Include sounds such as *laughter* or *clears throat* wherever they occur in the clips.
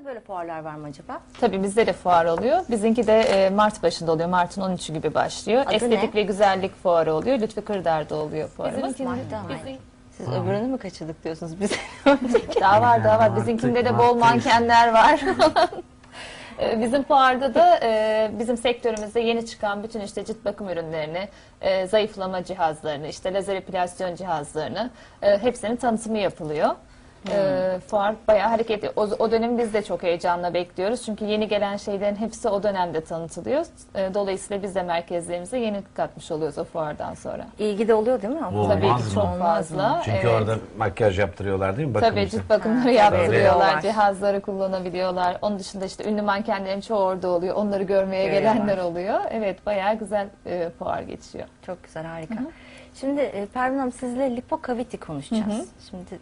De böyle fuarlar var mı acaba? Tabii bizde de fuar oluyor. Bizimki de e, Mart başında oluyor. Mart'ın 13'ü gibi başlıyor. Adı Estetik ne? ve güzellik fuarı oluyor. Lütfü Kırdar'da oluyor fuarımız. Bizimkinde- Mart'ta mı? bizim- Siz öbürünü mü kaçırdık diyorsunuz biz? *laughs* Daha var daha var. Bizimkinde de bol mankenler var. *laughs* E, Bizim fuarda da e, bizim sektörümüzde yeni çıkan bütün işte cilt bakım ürünlerini, e, zayıflama cihazlarını, işte lazer epilasyon cihazlarını e, hepsinin tanıtımı yapılıyor. E, fuar bayağı hareketli. O, o dönemi biz de çok heyecanla bekliyoruz. Çünkü yeni gelen şeylerin hepsi o dönemde tanıtılıyor. E, dolayısıyla biz de merkezlerimize yeni katmış oluyoruz o fuardan sonra. İlgi de oluyor değil mi? Olmaz Tabii mı? ki çok Olmaz fazla. Çünkü Evet. orada makyaj yaptırıyorlar değil mi? Bakım Tabii için. cilt bakımları yaptırıyorlar, var. cihazları kullanabiliyorlar. Onun dışında işte ünlü mankenlerin çoğu orada oluyor. Onları görmeye Görüyorlar. gelenler oluyor. Evet bayağı güzel e, fuar geçiyor. Çok güzel, harika. Şimdi e, Pervin Hanım sizle lipokaviti konuşacağız. Şimdi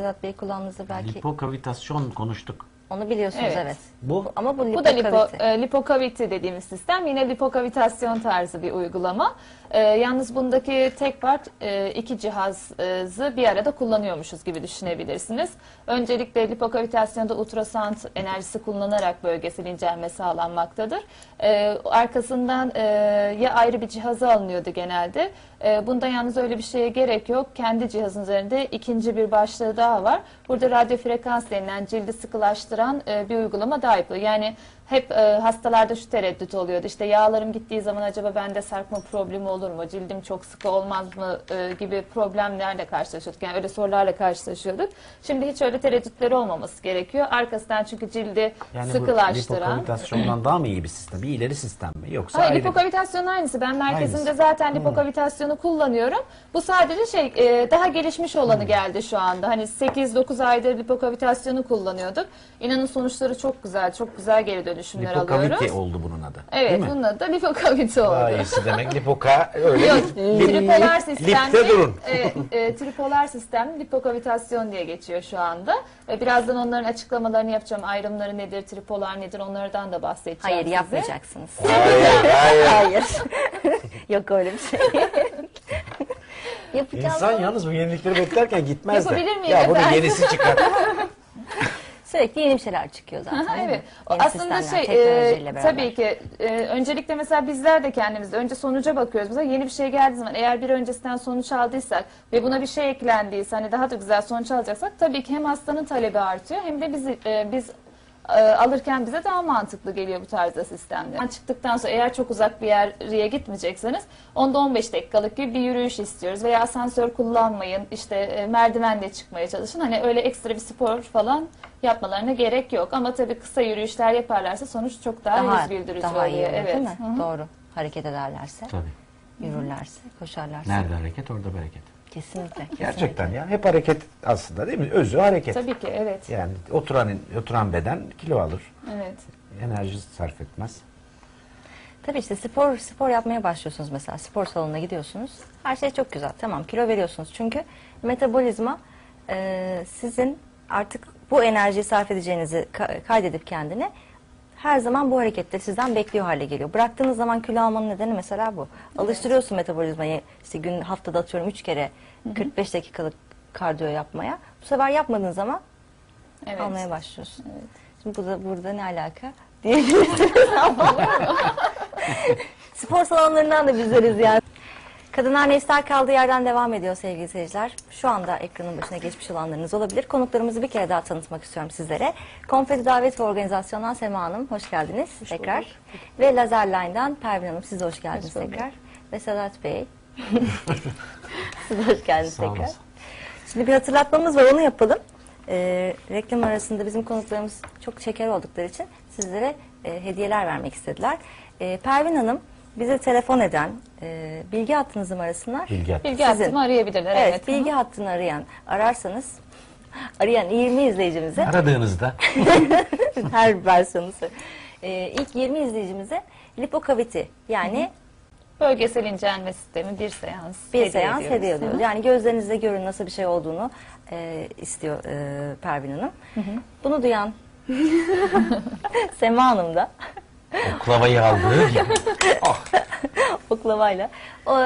Sedat Bey kulağınızda belki Lipokavitasyon konuştuk. onu biliyorsunuz evet. Evet. Bu Ama bu Bu da lipo, lipokaviti. e, lipokaviti dediğimiz sistem. Yine lipokavitasyon tarzı bir uygulama. E, yalnız bundaki tek part e, iki cihazı bir arada kullanıyormuşuz gibi düşünebilirsiniz. Öncelikle lipokavitasyonda ultrasound enerjisi kullanılarak bölgesel incelme sağlanmaktadır. E, arkasından e, ya ayrı bir cihaza alınıyordu genelde. E, bunda yalnız öyle bir şeye gerek yok. Kendi cihazın üzerinde ikinci bir başlığı daha var. Burada radyo frekans denilen cildi sıkılaştıran e, bir uygulama daha yapılıyor. Yani hep e, hastalarda şu tereddüt oluyordu. İşte yağlarım gittiği zaman acaba bende sarkma problemi olur mu? Cildim çok sıkı olmaz mı? e, gibi problemlerle karşılaşıyorduk. Yani öyle sorularla karşılaşıyorduk. Şimdi hiç öyle tereddütleri olmaması gerekiyor. Arkasından çünkü cildi yani sıkılaştıran. lipokavitasyondan daha mı iyi bir sistem? Bir ileri sistem mi? Yoksa Hayır, ayrı aynısı. Ben merkezimde zaten lipokavitasyonu kullanıyorum. Bu sadece şey e, daha gelişmiş olanı geldi şu anda. Hani 8-9 aydır lipokavitasyonu kullanıyorduk. İnanın sonuçları çok güzel. Çok güzel geri dönüşümler Lipokaviti alıyoruz. oldu bunun adı. Evet, Değil mi? bunun adı da lipokaviti oldu. Daha iyisi demek lipoka öyle. Yok, lip- tripolar sistemli, Lipte durun. e, e, tripolar sistemli lipokavitasyon diye geçiyor şu anda. E, birazdan onların açıklamalarını yapacağım. Ayrımları nedir, tripolar nedir onlardan da bahsedeceğim Hayır size. yapmayacaksınız. Hayır, hayır. Hayır. *laughs* Yok öyle bir şey. Yapacağım. İnsan yalnız bu yenilikleri beklerken gitmez de. Yapabilir miyim Ya bunun efendim? yenisi çıkar. *laughs* Sürekli yeni bir şeyler çıkıyor zaten. Aha, evet. Yeni Aslında şey e, tabii ki e, öncelikle mesela bizler de kendimiz önce sonuca bakıyoruz. Mesela yeni bir şey geldiği zaman eğer bir öncesinden sonuç aldıysak ve buna bir şey eklendiyse hani daha da güzel sonuç alacaksak tabii ki hem hastanın talebi artıyor hem de biz e, biz e, alırken bize daha mantıklı geliyor bu tarzda sistemler. Çıktıktan sonra eğer çok uzak bir yere gitmeyecekseniz onda 15 dakikalık gibi bir yürüyüş istiyoruz veya asansör kullanmayın işte e, merdivenle çıkmaya çalışın. Hani öyle ekstra bir spor falan yapmalarına gerek yok ama tabii kısa yürüyüşler yaparlarsa sonuç çok daha, daha, yüz güldürücü daha iyi oluyor. olur evet. değil mi? Hı hı. Doğru. Hareket ederlerse, Tabii. yürürlerse, koşarlarsa. Nerede hareket orada bereket. Kesinlikle. Gerçekten ya. Hep hareket aslında değil mi? Özü hareket. Tabii ki evet. Yani oturan oturan beden kilo alır. Evet. Enerji sarf etmez. Tabii işte spor spor yapmaya başlıyorsunuz mesela. Spor salonuna gidiyorsunuz. Her şey çok güzel. Tamam kilo veriyorsunuz. Çünkü metabolizma e, sizin artık bu enerjiyi sarf edeceğinizi ka- kaydedip kendine her zaman bu hareketleri sizden bekliyor hale geliyor. Bıraktığınız zaman kilo almanın nedeni mesela bu. Alıştırıyorsun metabolizmayı işte gün haftada atıyorum 3 kere 45 dakikalık kardiyo yapmaya. Bu sefer yapmadığın zaman Evet. almaya başlıyorsun. Evet. Şimdi burada, burada ne alaka diyebilirsiniz ama *laughs* *laughs* spor salonlarından da bizleriz yani. Kadınlar Nefsler kaldığı yerden devam ediyor sevgili seyirciler. Şu anda ekranın başına geçmiş olanlarınız olabilir. Konuklarımızı bir kere daha tanıtmak istiyorum sizlere. Konfeti Davet ve Organizasyon'dan Sema Hanım hoş geldiniz tekrar. Ve Lazerline'dan Pervin Hanım siz de hoş geldiniz Hoş tekrar. Ve Sedat Bey. *laughs* siz de hoş geldiniz Sağ tekrar. olasın. Şimdi bir hatırlatmamız var onu yapalım. Ee, reklam arasında bizim konuklarımız çok şeker oldukları için sizlere e, hediyeler vermek istediler. Ee, Pervin Hanım bize telefon eden e, bilgi hattınız numarasınlar. Bilgi hattı. Bilgi Sizin. hattımı arayabilirler. Evet, Evet. bilgi hattını arayan ararsanız *laughs* arayan 20 izleyicimize Aradığınızda *laughs* her versiyonu Ee, ilk 20 izleyicimize lipokaviti yani Bölgesel incelme sistemi bir seans. bir seans ediyoruz. hediye Hı ediyoruz. hı. Yani gözlerinizde görün nasıl bir şey olduğunu e, istiyor e, Pervin Hanım. Bunu duyan *laughs* Sema Hanım da oklavayı aldığı gibi. *laughs* Ah, oklavayla o,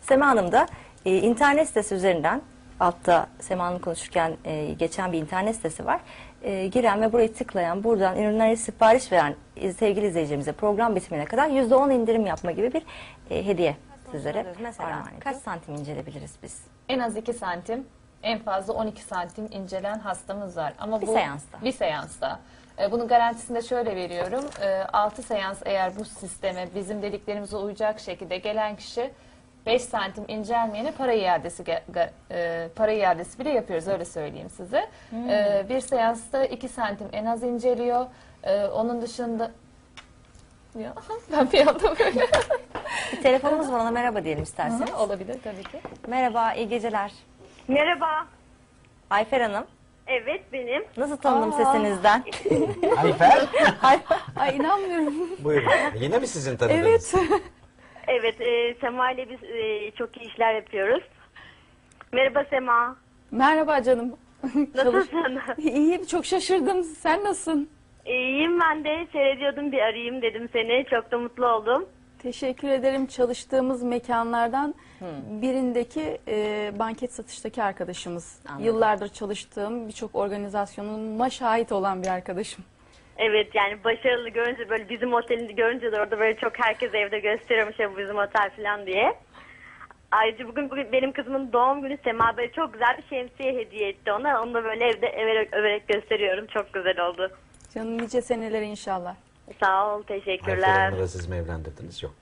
Sema Hanım da e, internet sitesi üzerinden altta Sema'nın konuşurken e, geçen bir internet sitesi var. E, giren ve burayı tıklayan, buradan ürünleri sipariş veren e, sevgili izleyicilerimize program bitimine kadar %10 indirim yapma gibi bir e, hediye sizlere. Mesela kaç santim incelebiliriz biz? En az 2 santim, en fazla 12 santim incelen hastamız var. Ama Bir bu seansta. Bir seansta. E, Bunun garantisini de şöyle veriyorum. 6 seans eğer bu sisteme bizim dediklerimize uyacak şekilde gelen kişi 5 santim incelmeyene para iadesi e, para iadesi bile yapıyoruz öyle söyleyeyim size. Hmm. E, bir seansta 2 santim en az inceliyor. E, onun dışında ya, *laughs* ben bir anda böyle *laughs* Bir telefonumuz var ona merhaba diyelim isterseniz. olabilir tabii ki. Merhaba, iyi geceler. Merhaba. Ayfer Hanım, Evet benim. nasıl tanıdım sesinizden? *laughs* Ayfer. Ay inanmıyorum. Buyurun. Yine mi sizin tanıdığınız? evet. *laughs* Evet e, Sema ile biz e, çok iyi işler yapıyoruz. Merhaba Sema. Merhaba canım. Çalış- Nasılsın? İyiyim çok şaşırdım. Sen nasılsın? İyiyim ben de seyrediyordum bir arayayım dedim seni. Çok da mutlu oldum. Teşekkür ederim. Çalıştığımız mekanlardan birindeki e, banket satıştaki arkadaşımız. Anladım. Yıllardır çalıştığım birçok organizasyonuma şahit olan bir arkadaşım. Evet yani başarılı görünce böyle bizim otelini görünce de orada böyle çok herkes evde gösteriyormuş ya bu bizim otel falan diye. Ayrıca bugün, bugün benim kızımın doğum günü Sema böyle çok güzel bir şemsiye hediye etti ona. Onu da böyle evde överek, överek gösteriyorum. Çok güzel oldu. Canım nice senelere inşallah. Sağ ol, Ayfer teşekkürler. Hanım'la da siz mi evlendirdiniz? Yok.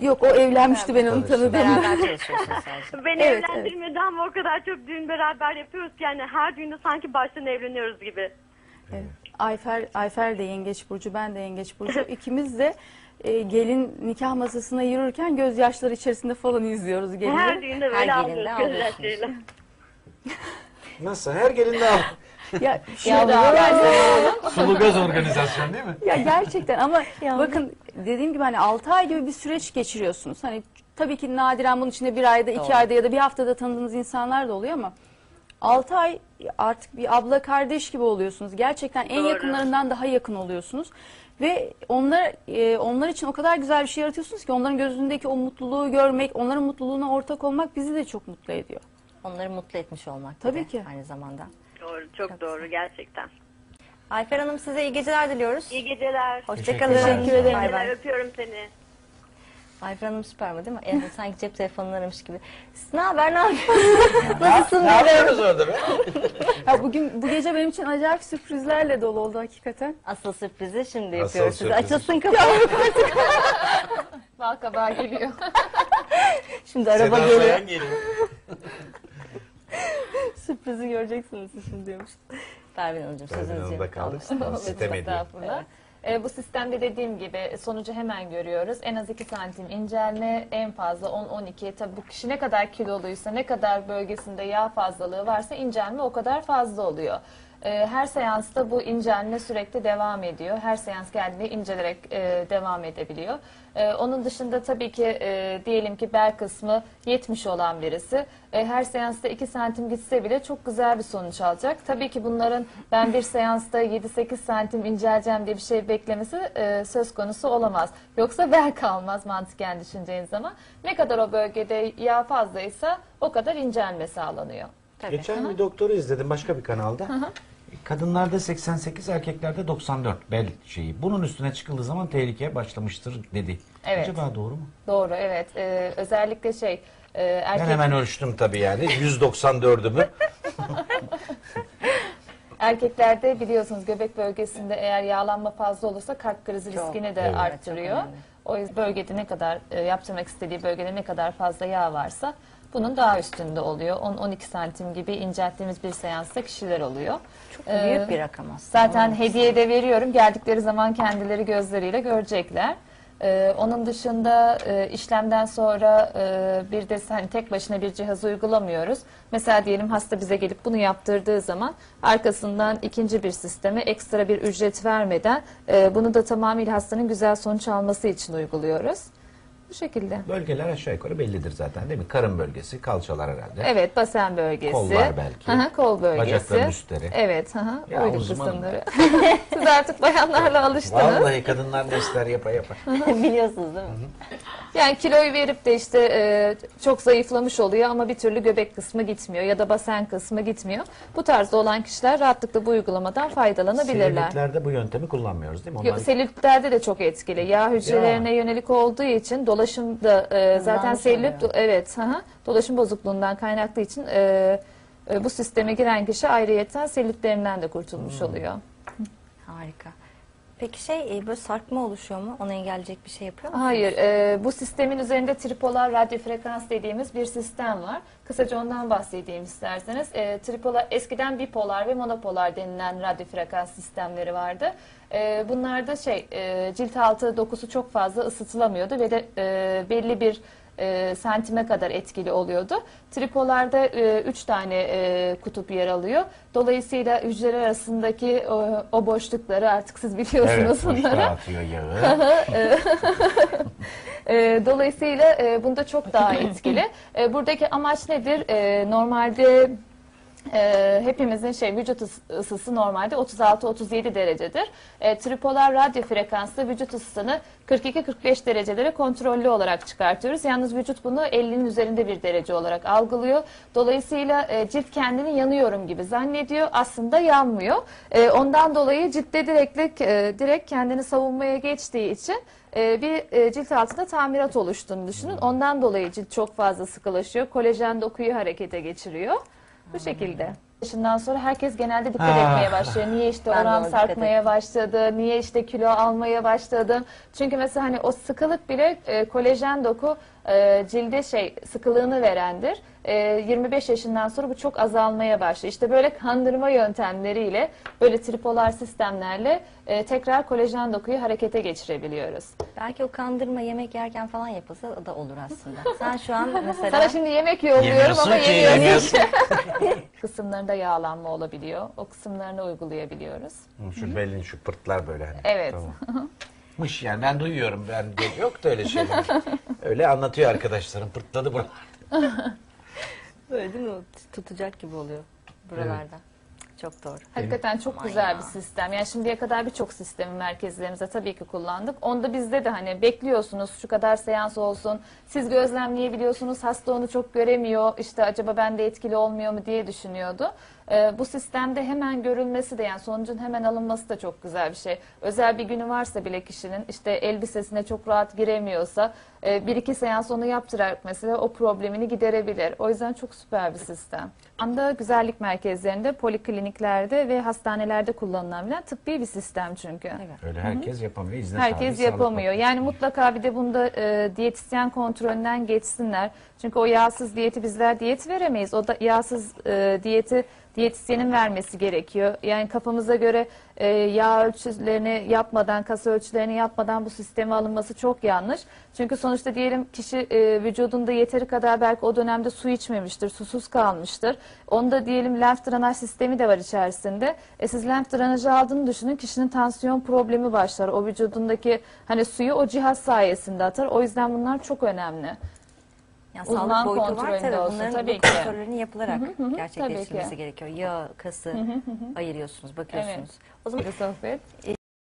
Yok o evlenmişti ben onu tanıdığımda. Beraber çalışıyorsunuz sadece. Beni Evet, evlendirmedi ama o kadar çok düğün beraber yapıyoruz ki yani her düğünde sanki baştan evleniyoruz gibi. Evet. Ayfer, Ayfer de yengeç burcu, ben de yengeç burcu. *laughs* İkimiz de e, gelin nikah masasına yürürken gözyaşları içerisinde falan izliyoruz Her düğünde Her böyle gelinde ağlıyoruz gözyaşlarıyla. Nasıl? Her gelinde al. Ya, Ya da Sulu göz organizasyon değil mi? Ya gerçekten ama Ya. bakın dediğim gibi hani 6 ay gibi bir süreç geçiriyorsunuz. Hani tabii ki nadiren bunun içinde bir ayda, iki Doğru. ayda ya da bir haftada tanıdığınız insanlar da oluyor ama 6 ay artık bir abla kardeş gibi oluyorsunuz. Gerçekten en Doğru. yakınlarından daha yakın oluyorsunuz. Ve onlar e, onlar için o kadar güzel bir şey yaratıyorsunuz ki onların gözündeki o mutluluğu görmek, onların mutluluğuna ortak olmak bizi de çok mutlu ediyor. Onları mutlu etmiş olmak Tabii ki. aynı zamanda. Doğru, çok doğru gerçekten. Ayfer Hanım size iyi geceler diliyoruz. İyi geceler. Hoşçakalın. Teşekkür ederim. Bay bay. Öpüyorum seni. Ayfer Hanım süper mi değil mi? Yani sanki cep telefonunu aramış gibi. Siz ne haber ne yapıyorsunuz? Nasılsın Ne yapıyoruz orada be? Ya bugün bu gece benim için acayip sürprizlerle dolu oldu hakikaten. Asıl sürprizi şimdi Asıl yapıyoruz size. Açılsın kapağı. bal kabağı geliyor. Şimdi araba Seda geliyor. Geliyor. Sürprizi göreceksiniz şimdi diyormuş. *laughs* Pervin Hanımcığım Pervin sözünüzü Hanım'da kaldık. almıştım. Sitem ediyor. Estağfurullah. E, bu sistemde dediğim gibi sonucu hemen görüyoruz. En az 2 santim incelme, en fazla 10-12. Tabii bu kişi ne kadar kiloluysa, ne kadar bölgesinde yağ fazlalığı varsa incelme o kadar fazla oluyor. E, her seansta bu incelme sürekli devam ediyor. Her seans geldiğinde incelerek e, devam edebiliyor. E, onun dışında tabii ki e, diyelim ki bel kısmı 70 olan birisi e, her seansta 2 santim gitse bile çok güzel bir sonuç alacak. Tabii ki bunların ben bir seansta 7-8 santim inceleceğim diye bir şey beklemesi e, söz konusu olamaz. Yoksa bel kalmaz mantıken düşüneceğiniz zaman. Ne kadar o bölgede yağ fazlaysa o kadar incelme sağlanıyor. Tabii. Geçen bir doktoru izledim başka bir kanalda. Kadınlarda 88, erkeklerde 94 bel şeyi. Bunun üstüne çıkıldığı zaman tehlikeye başlamıştır dedi. Evet. Acaba doğru mu? Doğru evet. E, özellikle şey e, erkek... Ben hemen ölçtüm tabii yani. 194'ümü. *laughs* Erkeklerde biliyorsunuz göbek bölgesinde eğer yağlanma fazla olursa kalp krizi Çok, riskini de evet. arttırıyor. O yüzden bölgede ne kadar e, yaptırmak istediği bölgede ne kadar fazla yağ varsa bunun daha üstünde oluyor. 10-12 santim gibi incelttiğimiz bir seansta kişiler oluyor. Çok Ee, büyük bir rakam aslında. Zaten hediye de veriyorum. Geldikleri zaman kendileri gözleriyle görecekler. Ee, onun dışında e, işlemden sonra e, bir de hani tek başına bir cihaz uygulamıyoruz. Mesela diyelim hasta bize gelip bunu yaptırdığı zaman arkasından ikinci bir sisteme ekstra bir ücret vermeden e, bunu da tamamıyla hastanın güzel sonuç alması için uyguluyoruz. Bu şekilde. Bölgeler aşağı yukarı bellidir zaten değil mi? Karın bölgesi, kalçalar herhalde. Evet, basen bölgesi. Kollar belki. Hı, kol bölgesi. Bacakların üstleri. Evet, hı, Ya uyluk uzmanım. kısımları. *laughs* Siz artık bayanlarla alıştınız. Vallahi kadınlar dersler yapa yapa. *laughs* Biliyorsunuz değil mi? Yani kiloyu verip de işte e, çok zayıflamış oluyor ama bir türlü göbek kısmı gitmiyor ya da basen kısmı gitmiyor. Bu tarzda olan kişiler rahatlıkla bu uygulamadan faydalanabilirler. Selülitlerde bu yöntemi kullanmıyoruz değil mi? Yo- Selülitlerde de çok etkili. Yağ hücrelerine yönelik olduğu için dolaşımda e, zaten selülit oluyor. evet hı, dolaşım bozukluğundan kaynaklı için e, e, bu sisteme giren kişi ayrıyetten selülitlerinden de kurtulmuş Hmm. oluyor. Harika. Peki şey e, böyle sarkma oluşuyor mu? Onu engelleyecek bir şey yapıyor musunuz? Hayır, e, bu sistemin üzerinde tripolar radyo frekans dediğimiz bir sistem var. Kısaca ondan bahsedeyim isterseniz. E, tripolar eskiden bipolar ve monopolar denilen radyo frekans sistemleri vardı. E, bunlarda şey e, cilt altı dokusu çok fazla ısıtılamıyordu ve de e, belli bir e, santime kadar etkili oluyordu. Tripolarda 3 tane e, kutup yer alıyor. Dolayısıyla hücreler arasındaki o, o boşlukları artık siz biliyorsunuz Evet, bunları. boşluğa atıyor yağı. *laughs* E, dolayısıyla e, bunda çok daha *clears throat* etkili. E, buradaki amaç nedir? E, normalde e, hepimizin şey vücut ıs- ısısı normalde 36-37 derecedir. E, tripolar radyo frekanslı vücut ısısını 42-45 derecelere kontrollü olarak çıkartıyoruz. Yalnız vücut bunu 50'nin üzerinde bir derece olarak algılıyor. Dolayısıyla e, cilt kendini yanıyorum gibi zannediyor. Aslında yanmıyor. E, ondan dolayı ciltte direkt, e, direkt kendini savunmaya geçtiği için e, bir e, cilt altında tamirat oluştuğunu düşünün. Ondan dolayı cilt çok fazla sıkılaşıyor. Kolajen dokuyu harekete geçiriyor. Bu şekilde. Yaşından sonra herkes genelde dikkat Ah. etmeye başlıyor. Niye işte Ben de oran ona dikkat sarkmaya başladı, niye işte kilo almaya başladım. Çünkü mesela hani o sıkılık bile e, kolajen doku e, cilde şey sıkılığını verendir. E, 25 yaşından sonra bu çok azalmaya başlıyor. İşte böyle kandırma yöntemleriyle, böyle tripolar sistemlerle e, tekrar kolajen dokuyu harekete geçirebiliyoruz. Belki o kandırma yemek yerken falan yapılsa da olur aslında. Sen şu an *laughs* mesela Sana şimdi yemek yolluyorum ama ki, yemiyorsun. yemiyorsun. *laughs* Kısımlarında yağlanma olabiliyor. O kısımlarına uygulayabiliyoruz. Şu belin şu pırtlar böyle hani. Evet. Tamam. *laughs* Mış yani ben duyuyorum. Ben de- yok da öyle şeyler. öyle anlatıyor arkadaşlarım. Pırtladı buralar. Böyle değil mi? Tutacak gibi oluyor buralarda. Çok doğru. Hakikaten çok Aman güzel ya. bir sistem. Yani şimdiye kadar birçok sistemi merkezlerimize tabii ki kullandık. Onda bizde de hani bekliyorsunuz şu kadar seans olsun. Siz gözlemleyebiliyorsunuz. Hasta onu çok göremiyor. İşte acaba bende etkili olmuyor mu diye düşünüyordu. Ee, bu sistemde hemen görülmesi de yani sonucun hemen alınması da çok güzel bir şey. Özel bir günü varsa bile kişinin işte elbisesine çok rahat giremiyorsa e, bir iki seans onu yaptırarak mesela o problemini giderebilir. O yüzden çok süper bir sistem. Anda güzellik merkezlerinde, polikliniklerde ve hastanelerde kullanılabilen tıbbi bir sistem çünkü. Evet. Öyle herkes yapamıyor. İzne Herkes sahibi, yapamıyor. Yani mutlaka bir de bunda e, diyetisyen kontrolünden geçsinler. Çünkü o yağsız diyeti bizler diyet veremeyiz. O da yağsız e, diyeti diyetisyenin vermesi gerekiyor. Yani kafamıza göre e, yağ ölçülerini yapmadan, kas ölçülerini yapmadan bu sisteme alınması çok yanlış. Çünkü sonuçta diyelim kişi e, vücudunda yeteri kadar belki o dönemde su içmemiştir, susuz kalmıştır. Onda diyelim lenf drenaj sistemi de var içerisinde. E siz lenf drenajı aldığını düşünün kişinin tansiyon problemi başlar. O vücudundaki hani suyu o cihaz sayesinde atar. O yüzden bunlar çok önemli. Yani Uzman sağlık boyutu var tabii. olsun, Bunların tabii bu ki. kontrollerinin yapılarak gerçekleştirilmesi tabii ki. gerekiyor. Yağ, kası ayırıyorsunuz, bakıyorsunuz. O zaman sohbet.